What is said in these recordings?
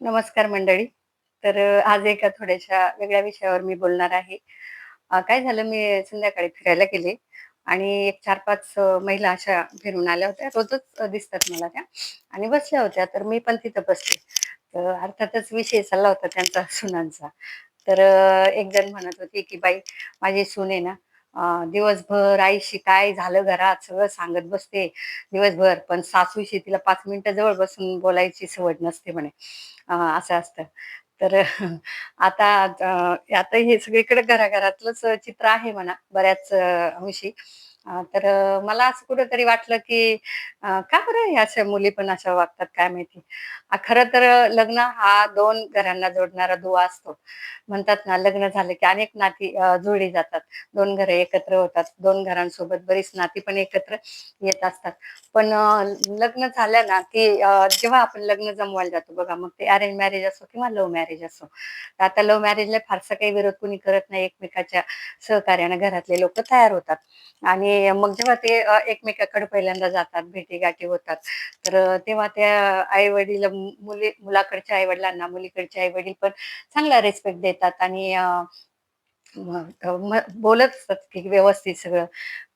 नमस्कार मंडळी. तर आज एका थोड्याशा वेगळ्या विषयावर मी बोलणार आहे. काय झालं मी संध्याकाळी फिरायला गेले आणि एक चार पाच महिला अशा फिरून आल्या होत्या. रोजच दिसतात मला त्या आणि बसल्या होत्या. तर मी पण तिथं बसले. तर अर्थातच विषय चालला होता त्यांचा सुनांचा. तर एक जण म्हणत होती, की "बाई माझी सून आहे ना, दिवसभर आईशी काय झालं घरात सगळं सांगत बसते दिवसभर, पण सासूशी तिला पाच मिनिटं जवळ बसून बोलायची सवड नसते" म्हणे. असं असतं. तर आता आता हे सगळीकडे घराघरातलंच चित्र आहे म्हणा बऱ्याच अंशी. तर मला असं कुठंतरी वाटलं, की का बरं ह्या अशा मुली पण अशा वागतात काय माहिती? खरं तर लग्न हा दोन घरांना जोडणारा दुवा असतो. म्हणतात ना, लग्न झालं की अनेक नाती जुळी जुळली जातात. दोन घरं एकत्र होतात. दोन घरांसोबत बरीच नाती पण एकत्र येत असतात. पण लग्न झालं ना, की जेव्हा आपण लग्न जमवायला जातो बघा, मग ते अरेंज मॅरेज असो किंवा लव्ह मॅरेज असो. तर आता लव्ह मॅरेजला फारसा काही विरोध कुणी करत नाही. एकमेकाच्या सहकार्याने घरातले लोक तयार होतात आणि मग जेव्हा ते एकमेकाकडे पहिल्यांदा जातात, भेटीगाठी होतात. तर तेव्हा त्या आई-वडील मुली मुलाकडच्या आई-वडिलांना, मुलीकडचे आई-वडील पण चांगला रेस्पेक्ट देतात आणि बोलत असतात की व्यवस्थित सगळं,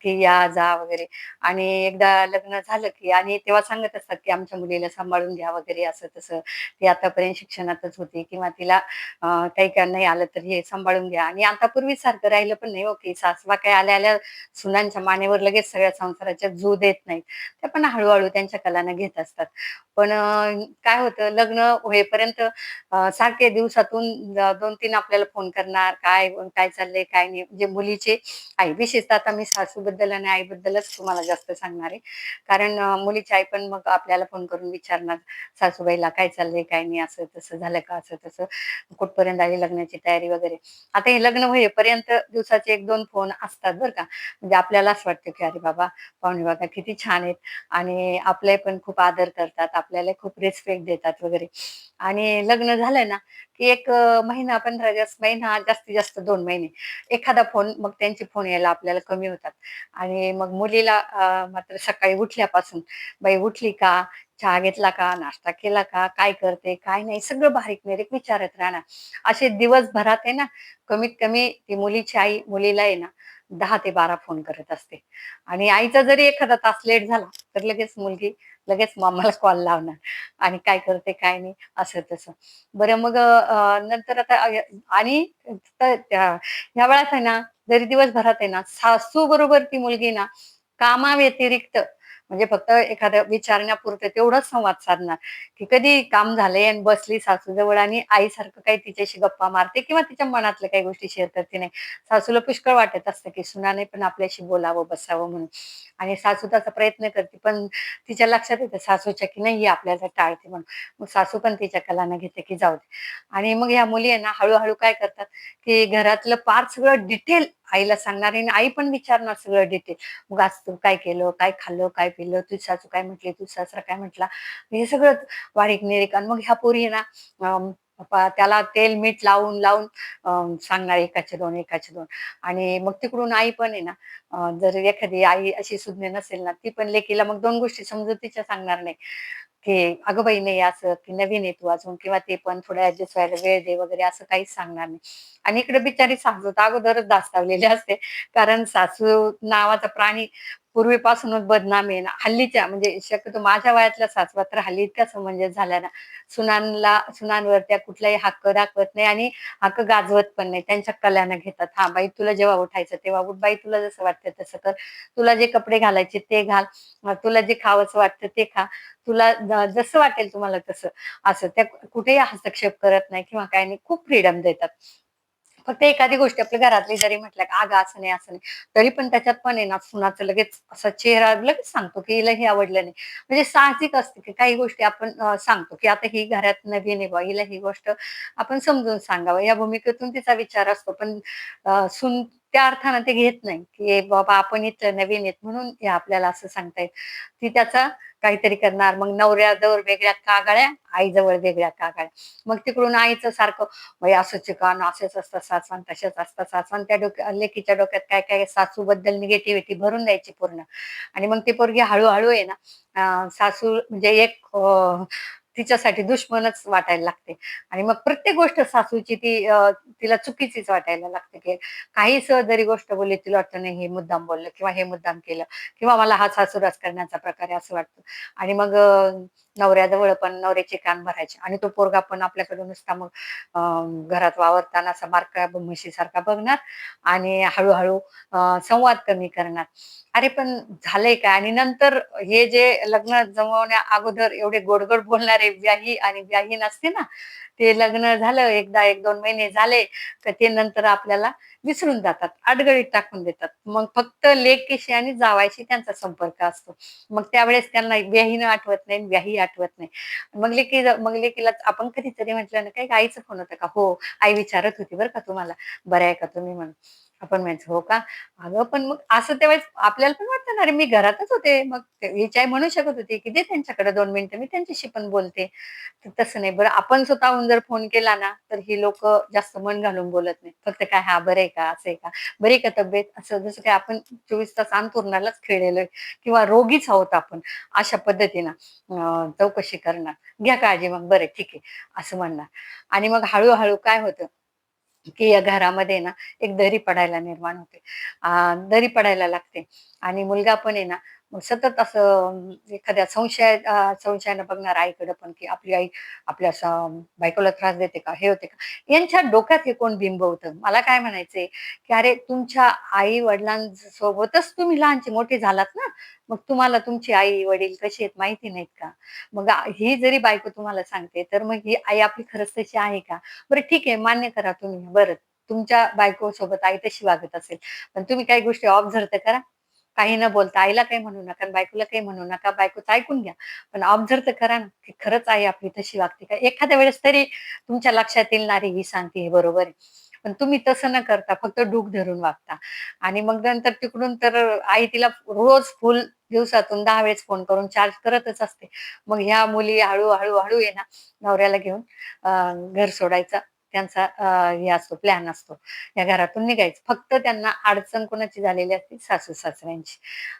की या, जा वगैरे आणि एकदा लग्न झालं की आणि तेव्हा सांगत असतात, की आमच्या मुलीला सांभाळून घ्या वगैरे असं-तसं. ती आतापर्यंत शिक्षणातच होती किंवा तिला काही काय नाही आलं तर हे सांभाळून घ्या आणि आता पूर्वीसारखं राहिलं पण नाही हो ओके सासवा काय आल्या-आल्या सुनांच्या मानेवर लगेच सगळ्या संसाराच्या झू देत नाहीत. त्या पण हळूहळू त्यांच्या कलानं घेत असतात. पण काय होतं लग्न होईपर्यंत सारखे दिवसातून दोन तीन आपल्याला फोन करणार, काय काय चाललंय, काय नाही. म्हणजे मुलीचे आई. विशेषतः आता मी सासूबद्दल आणि आईबद्दलच तुम्हाला जास्त सांगणार आहे. कारण मुलीची आई पण मग आपल्याला फोन करून विचारणार, सासूबाईला काय चाललंय, काय नाही, असं-तसं झालं का, असं-तसं, कुठपर्यंत आली लग्नाची तयारी वगैरे. आता हे लग्न होईपर्यंत दिवसाचे 1-2 फोन असतात बरं का. म्हणजे आपल्याला असं वाटतं, की अरे बाबा, पाहुणे बाबा किती छान आहेत आणि आपले पण खूप आदर करतात, आपल्याला खूप रिस्पेक्ट देतात वगैरे आणि लग्न झालं ना, की एक महिना 15 दिवस महिना जास्तीत जास्त दोन महिने. एखादा फोन मग त्यांचे फोन यायला आपल्याला कमी होतात आणि मग मुलीला मात्र सकाळी उठल्यापासून, "बाई उठली का? चहा घेतला का? नाश्ता केला का? काय करते? काय नाही?" सगळं बारीक-निरीक विचारत राहणार. असे दिवसभरात आहे ना, कमीत कमी ती मुलीची आई मुलीला आहे ना दहा ते 12 फोन करत असते आणि आईचा जरी एखादा तास लेट झाला, तर लगेच मुलगी लगेच मामाला कॉल लावणार आणि काय करते, काय नाही, असं-तसं. बरं मग नंतर आता आणि ह्या वेळात आहे ना, जरी दिवसभरात आहे ना, सासू बरोबर ती मुलगी ना, कामाव्यतिरिक्त म्हणजे फक्त एखाद्या विचारण्यापुरतं तेवढाच संवाद साधणार, की कधी काम झालंय आणि बसली सासूजवळ आणि आईसारखं काही तिच्याशी गप्पा मारते किंवा तिच्या मनातल्या काही गोष्टी शेअर करते नाही. सासूला पुष्कळ वाटत असतं, की सुनाने पण आपल्याशी बोलावं, बसावं म्हणून आणि सासू त्याचा प्रयत्न करते, पण तिच्या लक्षात येतं सासूच्या, की नाही आपल्याला टाळते म्हणून. मग सासू पण तिच्या कलानं घेते, की जाऊ दे आणि मग ह्या मुली आहे ना, हळूहळू काय करतात, की घरातलं पार सगळं डिटेल आईला सांगणार आणि आई पण विचारणार सगळं डिटेल. मग आज तू काय केलं? काय खाल्लं? काय पिलं? तुझी सासू काय म्हटली? तुझा सासरा काय म्हटला? हे सगळं वारीक निरीक आणि मग ह्या पोरी ना त्याला तेल, मीठ लावून, लावून सांगणार एकाचे दोन एकाचे दोन आणि मग तिकडून आई पण आहे ना, जर एखादी आई अशी सुज्ञ नसेल ना, ती पण लेकीला मग दोन गोष्टी समजुतीच्या सांगणार नाही. की "अगं बाई, नाही असं, की नवीन आहे तू अजून" किंवा ते पण थोडं ऍडजस्ट व्हायला वेळ दे वगैरे असं काहीच सांगणार नाही. आणि इकडे बिचारी सासू तर अगोदरच दास्तावलेली असते. कारण सासू नावाचा प्राणी पूर्वीपासूनच बदनाम आहे ना. हल्लीच्या म्हणजे शक्यतो माझ्या वयातल्या सासवा तर हल्ली इतक्या समंजस म्हणजे झाल्या ना, सुनांना सुनांवर त्या कुठलाही हक्क दाखवत नाही आणि हक्क गाजवत पण नाही. त्यांच्या कल्याण घेतात. हा बाई तुला जेव्हा उठायचं तेव्हा उठ. बाई तुला जसं वाटतं तसं कर. तुला जे कपडे घालायचे ते घाल. तुला जे खावंसं वाटतं ते खा. तुला जसं वाटेल तुम्हाला तसं. असं त्या कुठेही हस्तक्षेप करत नाही किंवा काय नाही. खूप फ्रीडम देतात. फक्त एखादी गोष्ट आपल्या घरातली जरी म्हटलं, का "अगं असं नाही, असं नाही." तरी पण त्याच्यात पण आहे ना सुनाचं लगेच असा चेहरा लगेच सांगतो, की हिला हे आवडलं नाही. म्हणजे साहजिक असते, की काही गोष्टी आपण सांगतो, की आता ही घरात नवीन आहे बुवा, हिला ही गोष्ट आपण समजून सांगावं या भूमिकेतून तिचा विचार असतो. पण सुन त्या अर्थानं ते घेत नाही, की बाबा आपण इथं नवीन आहेत म्हणून हे आपल्याला असं सांगतायत. ती त्याचा काहीतरी करणार. मग नवऱ्याजवळ वेगळ्या कागाळ्या, आईजवळ वेगळ्या कागाळ्या. मग तिकडून आईचं सारखं मग असं आहे का? अन् असेच असतात सासवा, तसेच असतात सासवा" त्या डोक्या लेकीच्या डोक्यात काय काय सासूबद्दल निगेटिव्हिटी भरून द्यायची पूर्ण. आणि मग ती पोरगी हळूहळू आहे ना, सासू म्हणजे एक तिच्यासाठी दुश्मनच वाटायला लागते. आणि मग प्रत्येक गोष्ट सासूची ती तिला चुकीचीच वाटायला लागते की काही सहज जरी गोष्ट बोलली तिला वाटतं नाही हे मुद्दाम बोललं किंवा हे मुद्दाम केलं किंवा मला हा सासूरास करण्याचा प्रकार आहे असं वाटतं. आणि मग नवऱ्याजवळ पण नवऱ्याचे कान भरायचे. आणि तो पोरगा पण आपल्याकडे नुसता मग घरात वावरताना असा मार्का म्हशीसारखा बघणार आणि हळूहळू संवाद कमी करणार. अरे पण झालंय का आणि नंतर हे जे लग्न जमवण्या अगोदर एवढे गोडगोड बोलणारे व्याही आणि व्याही नसते ना ते लग्न झालं एकदा एक दोन महिने झाले तर ते नंतर आपल्याला विसरून जातात अडगळीत टाकून देतात. मग फक्त लेकेशी आणि जावायशी त्यांचा संपर्क असतो. मग त्यावेळेस त्यांना व्याहीनं आठवत नाही व्याही आठवत नाही. मग लेकी मग लेकीला आपण कधीतरी म्हटलं ना काही आईचं फोन होता का? हो आई विचारत होती बरं का तुम्हाला? बरं आहे का तुम्ही? म्हणून. आपण म्हणायचं हो का? अगं पण मग असं तेव्हा आपल्याला पण वाटतं ना अरे मी घरातच होते. मग ते- म्हणू शकत होती की दे त्यांच्याकडे दोन मिनिटं मी त्यांच्याशी पण बोलते. तर तसं नाही. बरं आपण स्वतःहून जर फोन केला ना तर ही लोक जास्त मन घालून बोलत नाही फक्त काय हा बरं आहे का? असं आहे का? बरी का तब्येत? असं जसं काय आपण चोवीस तास अंतुरणालाच खेळलेलो किंवा रोगीच आहोत आपण. अशा पद्धतीनं चौकशी करणार. घ्या काळजी मग. बरं ठीक आहे. असं म्हणणार. आणि मग हळूहळू काय होतं? की या घरामध्ये ना एक दरी पडायला निर्माण होते. दरी पडायला लागते. आणि मुलगा पण आहे ना मग सतत असं एखाद्या संशय संशयानं बघणार आईकडे पण की आपली आई आपल्या बायकोला त्रास देते का हे होते का? यांच्या डोक्यात हे कोण बिंबवतं मला काय म्हणायचंय की अरे तुमच्या आई वडिलांसोबतच तुम्ही लहानचे मोठे झालात ना मग तुम्हाला तुमची आई वडील कशी आहेत माहिती नाहीत का? मग ही जरी बायको तुम्हाला सांगते तर मग ही आई आपली खरंच तशी आहे का? बरं ठीक आहे मान्य करा तुम्ही. बरं तुमच्या बायको सोबत आई तशी वागत असेल पण तुम्ही काही गोष्टी ऑब्झर्व तर करा. काही न बोलता आईला काही म्हणू नका बायकोला काही म्हणू नका. बायकोचं ऐकून घ्या. पण ऑब्झर्व तर करा ना की खरंच आई आपली तशी वागते का? एखाद्या वेळेस तरी तुमच्या लक्षात येईल ना रे ही सांगते हे बरोबर आहे. पण तुम्ही तसं न करता फक्त डूक धरून वागता. आणि मग नंतर तिकडून तर आई तिला रोज फुल दिवसातून दहा वेळेस फोन करून चार्ज करतच असते. मग ह्या मुली हळूहळू हळू हळू ना नवऱ्याला घेऊन घर सोडायचा. त्यांचा हे असतो प्लॅन असतो. या घरातून निघायचं. फक्त त्यांना अडचण कोणाची झालेली असते? सासू सासऱ्यांची.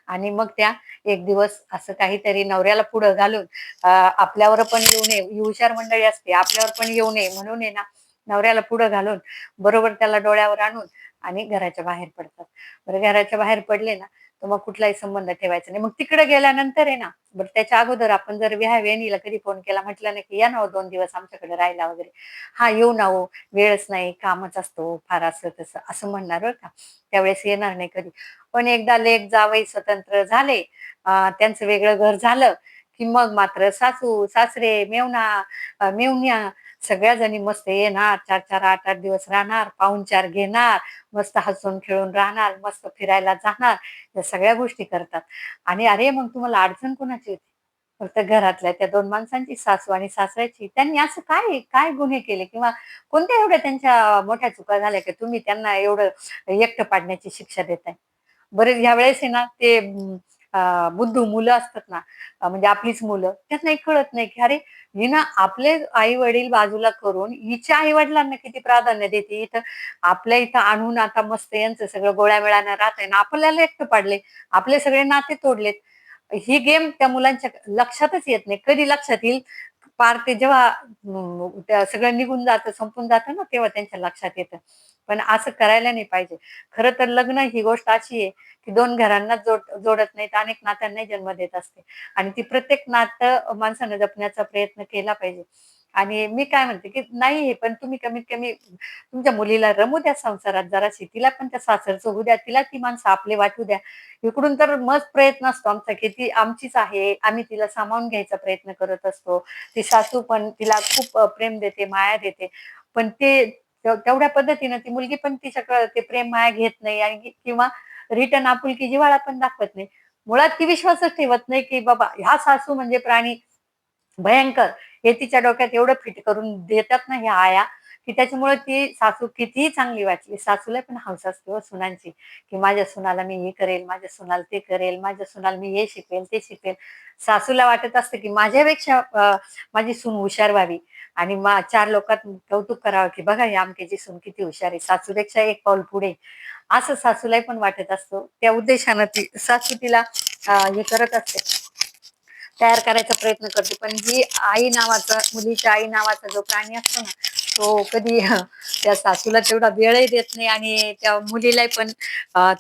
आणि मग त्या एक दिवस असं काहीतरी नवऱ्याला पुढं घालून आपल्यावर पण येऊ नये. हुशार मंडळी असते. आपल्यावर पण येऊ नये म्हणून आहे ना नवऱ्याला पुढं घालून बरोबर त्याला डोळ्यावर आणून आणि घराच्या बाहेर पडतात. बरं घराच्या बाहेर पडले ना तर मग कुठलाही संबंध ठेवायचा नाही. मग तिकडे गेल्यानंतर आहे ना बरं त्याच्या अगोदर आपण जर विहा वेणीला कधी फोन केला म्हटलं ना की या ना हो दोन दिवस आमच्याकडे राहायला वगैरे. हा येऊ ना हो वेळच नाही कामच असतो फार असं तसं असं म्हणणार बरं का. त्यावेळेस येणार नाही कधी. पण एकदा लेख जावई स्वतंत्र झाले त्यांचं वेगळं घर झालं की मग मात्र सासू सासरे मेवणा मेवण्या सगळ्या जणी मस्त येणार चार चार आठ आठ दिवस राहणार पाहुणचार घेणार मस्त हसून खेळून राहणार मस्त फिरायला जाणार या सगळ्या गोष्टी करतात. आणि अरे मग तुम्हाला अडचण कोणाची होती? फक्त घरातल्या त्या दोन माणसांची सासू आणि सासऱ्याची. त्यांनी असं काय काय गुन्हे केले? किंवा कोणत्या एवढ्या त्यांच्या मोठ्या चुका झाल्या की तुम्ही त्यांना एवढं एकटं पाडण्याची शिक्षा देताय? बरेच ह्या वेळेस आहे ना ते अं, बुद्धू मुलं असतात ना म्हणजे आपलीच मुलं त्यांना कळत नाही की अरे हिनं आपले आई वडील बाजूला करून हिच्या आई वडिलांना किती प्राधान्य देते? इथं आपल्या इथं आणून आता मस्त यांचं सगळं गोळ्या वेळानं राहत आहे ना आपल्याला एकटं पाडले. आपले सगळे नाते तोडलेत. ही गेम त्या मुलांच्या लक्षातच येत नाही. कधी लक्षात येईल? पार ते जेव्हा सगळं निघून जातं संपून जातं ना तेव्हा त्यांच्या लक्षात येतं. पण असं करायला नाही पाहिजे. खरं तर लग्न ही गोष्ट अशी आहे की दोन घरांना जोड जोडत नाहीत अनेक नात्यांना जन्म देत असते. आणि ती प्रत्येक नातं माणसानं जपण्याचा प्रयत्न केला पाहिजे. आणि मी काय म्हणते की नाही हे पण तुम्ही कमीत कमी तुमच्या मुलीला रमू द्या संसारात. जराशी तिला पण त्या सासरचं होऊ द्या तिला ती माणसं आपले वाटू द्या. इकडून तर मस्त प्रयत्न असतो आमचा की ती आमचीच आहे आम्ही तिला सामावून घ्यायचा प्रयत्न करत असतो. ती सासू पण तिला खूप प्रेम देते माया देते. पण ते तेवढ्या पद्धतीनं ती मुलगी पण तिच्याकडे ते प्रेम माया घेत नाही आणि किंवा रिटर्न आपुलकी जिव्हाळा पण दाखवत नाही. मुळात ती विश्वासच ठेवत नाही की बाबा ह्या सासू म्हणजे प्राणी भयंकर. हे तिच्या डोक्यात एवढं फिट करून देतात ना ह्या आया की त्याच्यामुळे ती सासू कितीही चांगली वाटली सासूला पण हौस असते हो सुनांची की माझ्या सुनाला मी हे करेल माझ्या सुनाला ते करेल माझ्या सुनाला मी हे शिकेल ते शिकेल सासूला वाटत असतं की माझ्यापेक्षा माझी सून हुशार व्हावी. आणि मा चार लोकात कौतुक करावं की बघा ही आमच्याची सून किती हुशार आहे सासूपेक्षा एक पाऊल पुढे. असं सासूलाही पण वाटत असतो. त्या उद्देशानं ती सासू तिला हे करत असते. तयार करायचा प्रयत्न करते. पण ही आई नावाचा मुलीच्या आई नावाचा जो प्राणी असतो ना तो कधी त्या सासूला तेवढा वेळही देत नाही आणि त्या मुलीलाही पण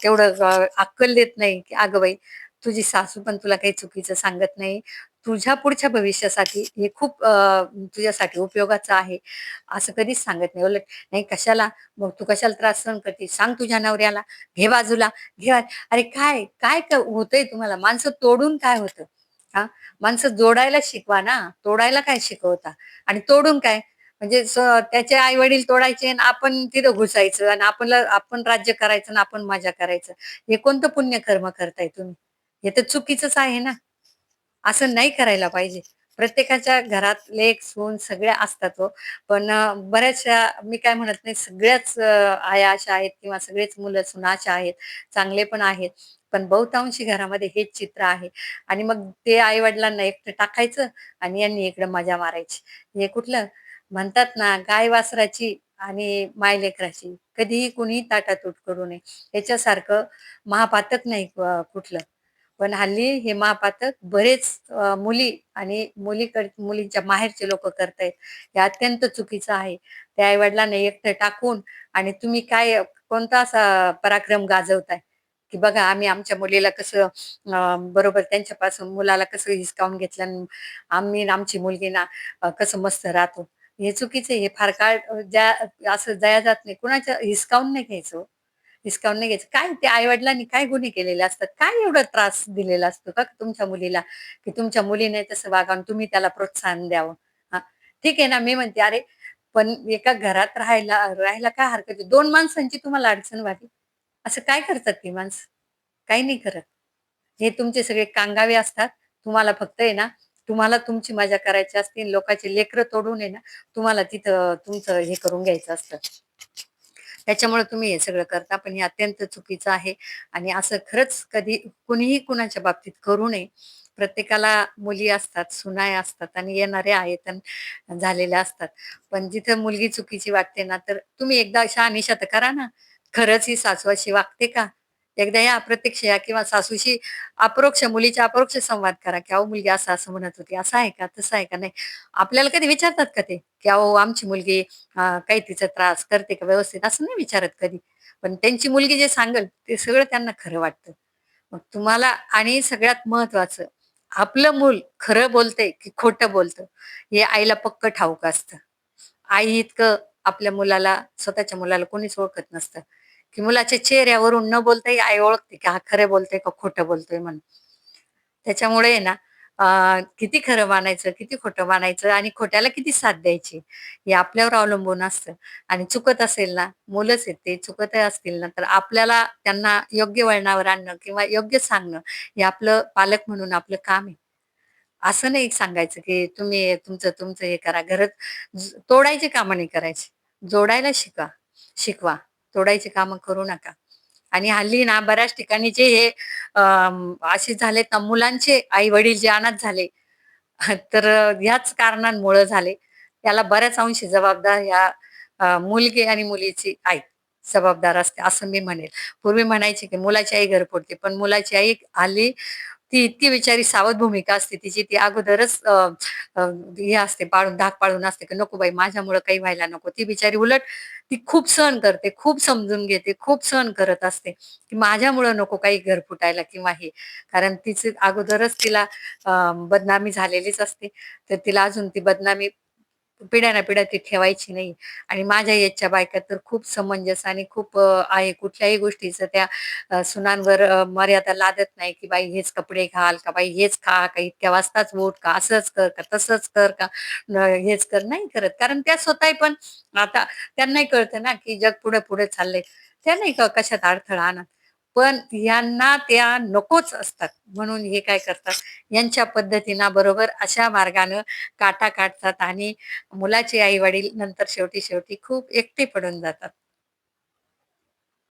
तेवढं अक्कल देत नाही की अगं बाई तुझी सासू पण तुला काही चुकीचं सांगत नाही. तुझ्या पुढच्या भविष्यासाठी हे खूप तुझ्यासाठी उपयोगाचं आहे. असं कधीच सांगत नाही. उलट नाही कशाला? मग तू कशाला त्रास सहन करते सांग तुझ्या नवऱ्याला. घे बाजूला. घे अरे काय? काय होतंय तुम्हाला? माणसं तोडून काय होतं? हा माणसं जोडायला शिकवा ना. तोडायला काय शिकवता? आणि तोडून काय? म्हणजे त्याचे आई वडील तोडायचे आणि आपण तिथं घुसायचं आणि आपण आपण राज्य करायचं आणि आपण मजा करायचं. हे कोणतं पुण्यकर्म करताय तुम्ही? हे तर चुकीचंच आहे ना. असं नाही करायला पाहिजे. प्रत्येकाच्या घरात लेख सून सगळ्या असतात हो. पण बऱ्याचशा मी काय म्हणत नाही सगळ्याच आया अशा आहेत किंवा सगळेच मुलं सुनाच्या आहेत. चांगले पण आहेत. पण बहुतांशी घरामध्ये हेच चित्र आहे. आणि मग ते आई वडिलांना एकटं टाकायचं आणि यांनी इकडं मजा मारायची. हे कुठलं? म्हणतात ना गाय वासराची आणि मायलेकराची कधीही कुणीही ताटातूट करू नये. याच्यासारखं महापातक नाही कुठलं. पण हल्ली हे महापातक बरेच मुली आणि मुलीकड मुलींच्या माहेरचे लोक करतायत. हे अत्यंत चुकीचं आहे. त्या आईवडिलांना एकटं टाकून आणि तुम्ही काय कोणता असा पराक्रम गाजवताय? की बघा आम्ही आमच्या मुलीला कसं बरोबर त्यांच्यापासून मुलाला कसं हिसकावून घेतलं आम्ही आमची मुलगी ना कसं मस्त राहतो हे चुकीचं हे फार काळ ज्या असं जया जात नाही कुणाच्या हिसकावून नाही घ्यायचं हो. हिसकावून नाही घ्यायचं. काय ते आई-वडिलांनी काय गुन्हे केलेले असतात? काय एवढा त्रास दिलेला असतो का तुमच्या मुलीला? की तुमच्या मुलीने तसं वागावं तुम्ही त्याला प्रोत्साहन द्यावं. हा ठीक आहे ना, मी म्हणते अरे, पण एका घरात राहायला राहायला काय हरकत दोन माणसांची तुम्हाला अडचण व्हावी. असं काय करतात ती माणसं? काही नाही करत. हे तुमचे सगळे कांगावे असतात. तुम्हाला फक्त आहे ना, तुम्हाला तुमची मजा करायची असते. लोकांची लेकरं तोडून आहे ना, तुम्हाला तिथं तुमचं हे करून घ्यायचं असतं. त्याच्यामुळे तुम्ही हे सगळं करता, पण हे अत्यंत चुकीचं आहे आणि असं खरंच कधी कुणीही कुणाच्या बाबतीत करू नये. प्रत्येकाला मुली असतात, सुनाय असतात आणि येणाऱ्या आहेत झालेल्या असतात. पण जिथं मुलगी चुकीची वाटते ना, तर तुम्ही एकदा अशा तर करा ना. खरंच ही सासवाशी वागते का? एकदा या अप्रत्यक्ष या किंवा सासूशी अपरोक्ष मुलीच्या अप्रोक्ष संवाद करा, की "अहो मुलगी असं-असं म्हणत होती. असं आहे का? तसं आहे का?" नाही. आपल्याला कधी विचारतात का ते, की "अहो आमची मुलगी काही तिचा त्रास करते का व्यवस्थित?" असं नाही विचारत कधी. पण त्यांची मुलगी जे सांगेल ते सगळं त्यांना खरं वाटतं. मग तुम्हाला आणि सगळ्यात महत्वाचं, आपलं मूल खरं बोलतंय की खोटं बोलतं, हे आईला पक्क ठाऊक असतं. आई इतकं आपल्या मुलाला स्वतःच्या मुलाला कोणीच ओळखत नसतं, की मुलाच्या चेहऱ्यावरून न बोलताही आई ओळखते, की हा खरं बोलतोय का खोटं बोलतोय म्हणून. त्याच्यामुळे ना अ, किती खरं मानायचं, किती खोटं मानायचं आणि खोट्याला किती साथ द्यायची, हे आपल्यावर अवलंबून असतं. आणि चुकत असेल ना, मुलंच येते चुकत असतील ना, तर आपल्याला त्यांना योग्य वळणावर आणणं किंवा योग्य सांगणं, हे आपलं पालक म्हणून आपलं काम आहे. असं नाही सांगायचं, की तुम्ही तुमचं तुमचं हे करा. घरात तोडायचे कामं नाही करायचे जोडायला शिका शिकवा. तोडायची कामं करू नका. आणि हल्ली ना बऱ्याच ठिकाणी जे हे असे झालेत ना मुलांचे आई-वडील जे अनाथ झाले, तर ह्याच कारणांमुळे झाले. त्याला बऱ्याच अंशी जबाबदार ह्या मुलगी आणि मुलीची आई जबाबदार असते, असं मी म्हणेल. पूर्वी म्हणायचे, की मुलाची आई घर पण मुलाची आई हल्ली ती इतकी बिचारी सावध भूमिका असते तिची. ती अगोदरच हे असते पाळून धाक पाळून असते, की नको बाई माझ्यामुळं काही व्हायला नको. ती बिचारी उलट ती खूप सहन करते, खूप समजून घेते, खूप सहन करत असते, की माझ्यामुळं नको काही घर फुटायला किंवा हे. कारण तिची अगोदरच तिला बदनामी झालेलीच असते. तर तिला अजून ती बदनामी पिढ्यानपिढ्या ती ठेवायची नाही. आणि माझ्या याच्या बायका तर खूप समंजस आणि खूप आहे कुठल्याही गोष्टीचं त्या सुनांवर मर्यादा लादत नाही, की बाई हेच कपडे घाल, का बाई हेच खा, का इतक्या वाजताच बोट का असंच कर, का तसंच कर, का हेच कर. नाही करत. कारण त्या स्वतः पण आता त्यांनाही कळतं ना, की जग पुढे-पुढे चाललंय. त्या नाही का कशात अडथळा आणत. पण यांना त्या नकोच असतात. म्हणून हे काय करतात, यांच्या पद्धतीना बरोबर अशा मार्गानं काटा काढतात आणि मुलाचे आई-वडील नंतर शेवटी-शेवटी खूप एकटे पडून जातात.